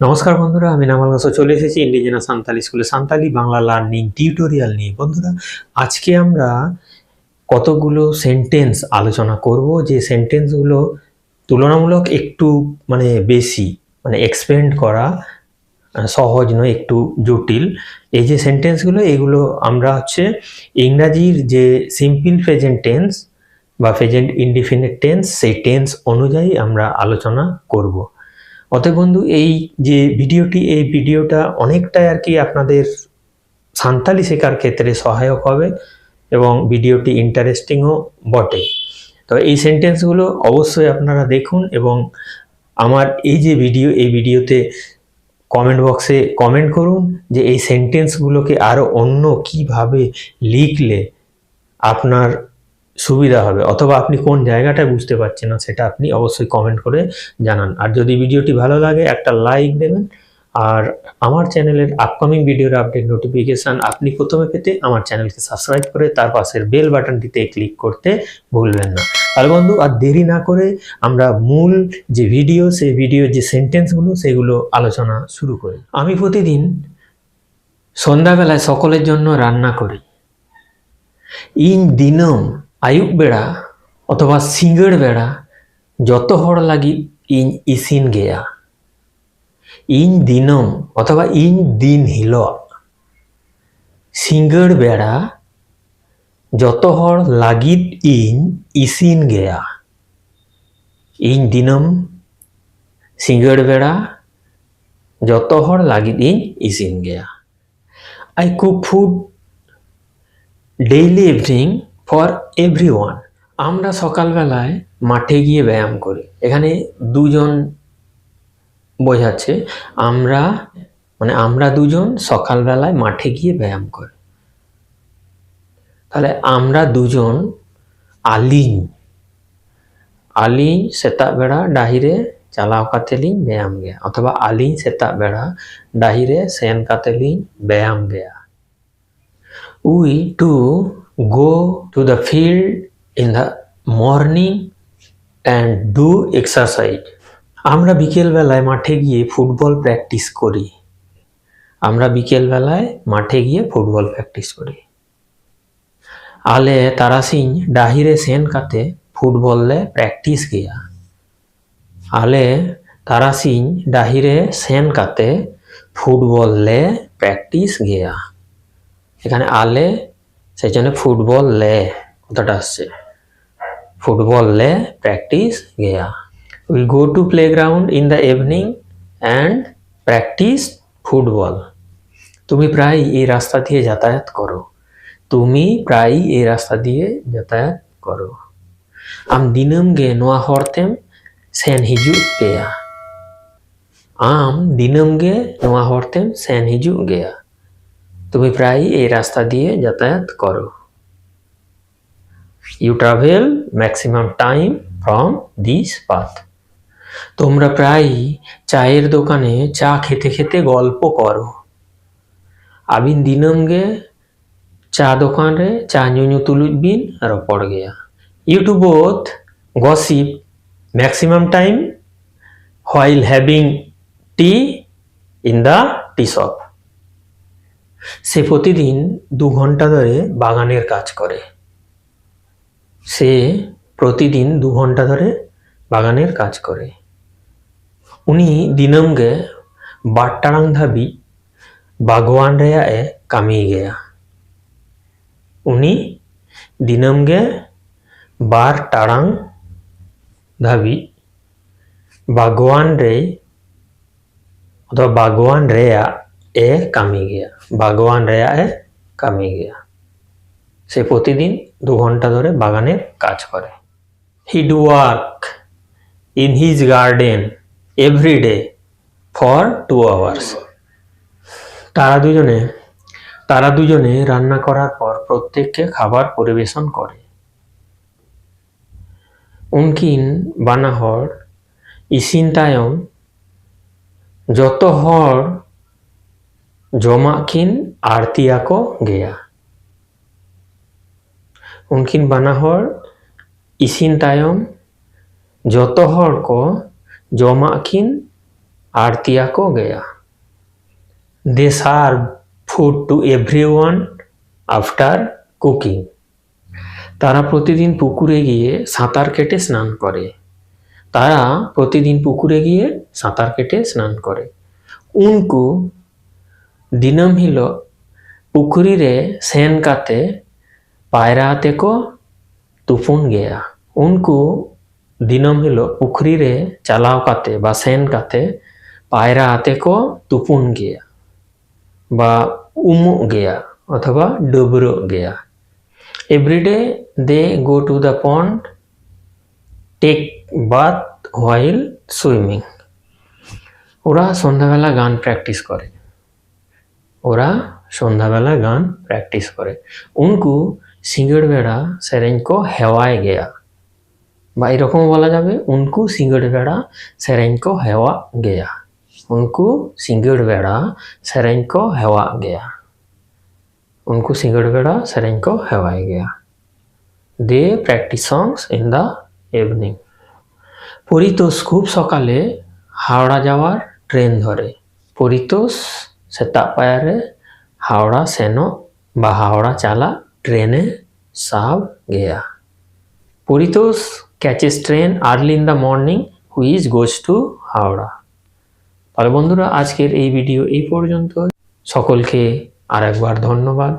নমস্কার বন্ধুরা, আমি নামাল গাছ চলে এসেছি ইন্ডিজেনা সান্তালি স্কুলে সান্তালি বাংলা লার্নিং টিউটোরিয়াল নিয়ে। বন্ধুরা, আজকে আমরা কতগুলো সেন্টেন্স আলোচনা করব, যে সেন্টেন্সগুলো তুলনামূলক একটু মানে বেশি মানে এক্সপেন্ড করা সহজ নয়, একটু জটিল। এই যে সেন্টেন্সগুলো এগুলো আমরা হচ্ছে ইংরাজির যে সিম্পল প্রেজেন্ট টেন্স বা প্রেজেন্ট ইনডিফিনিট টেন্স সেই টেন্স অনুযায়ী আমরা আলোচনা করব। অতএব বন্ধু, এই যে ভিডিওটি, এই ভিডিওটা অনেকটাই আর কি আপনাদের সান্তালি শেখার ক্ষেত্রে সহায়ক হবে এবং ভিডিওটি ইন্টারেস্টিংও বটে। তো এই সেন্টেন্সগুলো অবশ্যই আপনারা দেখুন এবং আমার এই যে ভিডিও, এই ভিডিওতে কমেন্ট বক্সে কমেন্ট করুন যে এই সেন্টেন্সগুলোকে আরও অন্য কীভাবে লিখলে আপনার সুবিধা হবে। অথবা আপনি কোন জায়গাটা বুঝতে পারছেন না সেটা আপনি অবশ্যই কমেন্ট করে জানান। আর যদি ভিডিওটি ভালো লাগে, একটা লাইক দেবেন। আর আমার চ্যানেলের আপকামিং ভিডিওর আপডেট নোটিফিকেশান আপনি প্রথমে পেতে আমার চ্যানেলকে সাবস্ক্রাইব করে তার পাশের বেল বাটনটিতে ক্লিক করতে ভুলবেন না। তাহলে বন্ধু, আর দেরি না করে আমরা মূল যে ভিডিও সেই ভিডিও যে সেন্টেন্সগুলো সেগুলো আলোচনা শুরু করি। আমি প্রতিদিন সন্ধ্যাবেলায় সকলের জন্য রান্না করি। ইন দিনম ᱟᱹᱭᱩᱵ ᱵᱮᱲᱟ অথবা সিঙ্গড় বেড়া যত হড় লাগি ᱤᱧ ইসিন গেয়া ᱤᱧ দিনম অথবা ᱤᱧ দিন হিলক সিঙ্গড় বেড়া যত হড় লাগিত ᱤᱧ ইসিন গেয়া ᱤᱧ দিনম সিঙ্গড় বেড়া যত হড় লাগিত ᱤᱧ ইসিন Gaya I cook food daily evening for everyone আমরা সকালবেলায় মাঠে গিয়ে ব্যায়াম করি। এখানে দুজন বোঝাচ্ছে, আমরা মানে আমরা দুজন সকালবেলায় মাঠে গিয়ে ব্যায়াম করি। তাহলে আমরা দুজন আলিন আলিন সেতা বেড়া ডাহিরে চালাও কাতেলিন ব্যায়াম গেয়া। অথবা আলিন সেতা বেড়া ডাহিরে সেন কাতেলিন ব্যায়াম Gaya. We to go to the field in the morning and do exercise. আমরা বিকেলবেলায় মাঠে গিয়ে ফুটবল প্র্যাকটিস করি। আমরা বিকেলবেলায় মাঠে গিয়ে ফুটবল প্র্যাকটিস করি। আলে তারাসিং ডাহিরে সেন কাতে ফুটবলে প্র্যাকটিস গিয়া। আলে তারাসিং ডাহিরে সেন কাতে ফুটবলে প্র্যাকটিস গিয়া। এখানে আলে সেই জন্য ফুটবল লে, কথাটা আসছে। ফুটবল লে practice Gaya. We go to playground in the evening and practice football. তুমি প্রায় এই রাস্তা দিয়ে যাতায়াত করো। তুমি প্রায় এই রাস্তা দিয়ে যাতায়াত করো। আম দিনম গে নোয়া হরতেম সেন হিজুগ গেয়া। আম দিনম গে নোয়া হরতেম সেন হিজুগ গেয়া। তুমি প্রায় এই রাস্তা দিয়ে যাতায়াত করো। You travel maximum time from this path তোমরা প্রায় চায়ের দোকানে চা খেতে খেতে গল্প করো। আবিন দিনমগে চা দোকানে চা nyunyu তুলুজ বিন রপড় Gaya. You two both gossip maximum time while having tea in the tea shop সে প্রতিদিন দু ঘণ্টা ধরে বাগানের কাজ করে। সে প্রতিদিন দু ঘণ্টা ধরে বাগানের কাজ করে। উনি দিনমগে বাট্টারাং ধাবি বাগওয়ান রেয়া এ কামি গেয়া। উনি দিনমগে বার টাড়াং ধাবি বাগওয়ান রে অথবা বাগওয়ান রেয়া এ কামি গিয়া বাগওয়ান রেয়া এ কামি গিয়া। সে প্রতিদিন দু ঘণ্টা ধরে বাগানের কাজ করে। He'd work in his garden every day for two hours তারা দুজনে তারা দুজনে রান্না করার পর প্রত্যেককে খাবার পরিবেশন করে। উনকিন বানা হর ইসিন তায়ম যত হর ᱡᱚᱢᱟᱜᱠᱤᱱ ᱟᱲᱛᱤᱭᱟᱠᱚ ᱜᱮᱭᱟ ᱩᱱᱠᱤᱱ ᱵᱟᱱᱟ ᱦᱚᱲ ᱤᱥᱤᱱ ᱛᱟᱭᱚᱢ ᱡᱚᱛᱚ ᱦᱚᱲ ᱠᱚ ᱡᱚᱢᱟᱜᱠᱤᱱ ᱟᱲᱛᱤᱭᱟᱠᱚ ᱜᱮᱭᱟ they serve food to everyone after cooking তারা প্রতিদিন পুকুরে গিয়ে সাঁতার কেটে স্নান করে তারা প্রতিদিন পুকুরে গিয়ে সাঁতার কেটে স্নান করে উনকু দিনম হিল পুকুরিরে সেন কাতে পায়রা তেকো তুফুন গেয়া। উনকু দিনম হিল পুকুরিরে চালাও কাতে বা সেন কাতে পায়রা আতেকো তুপুন গেয়া বা উমুক গেয়া অথবা ডুবরো Gaya. Everyday they go to the pond, take bath while swimming. ওরা সন্ধ্যাবেলা গান প্র্যাকটিস করে। ওরা সন্ধ্যাবেলা গান প্র্যাকটিস করে উনকু সিঙ্গড় বেড়া সেরেঞ্জকো হেওয়ায় গেয়া বা এরকম বলা যাবে উনকু সিঙ্গড় বেড়া সেরেঞ্জকো হেওয়া গেয়া उनको सिंगड़ बेड़ा सरेंज को हवा गया उनको सिंगड़ बेड़ा सरेंज को हवाया गया they practice songs in the evening Paritosh খুব সকালে হাওড়া যাওয়ার ট্রেন ধরে পরিতোষ পায়ারে হাওড়া সেনো বা হাওড়া চালা ট্রেনে সাব Gaya Paritosh catches train early in the morning whose goes to Howrah তাহলে বন্ধুরা, আজকের এই ভিডিও এই পর্যন্ত সকলকে আর একবার ধন্যবাদ।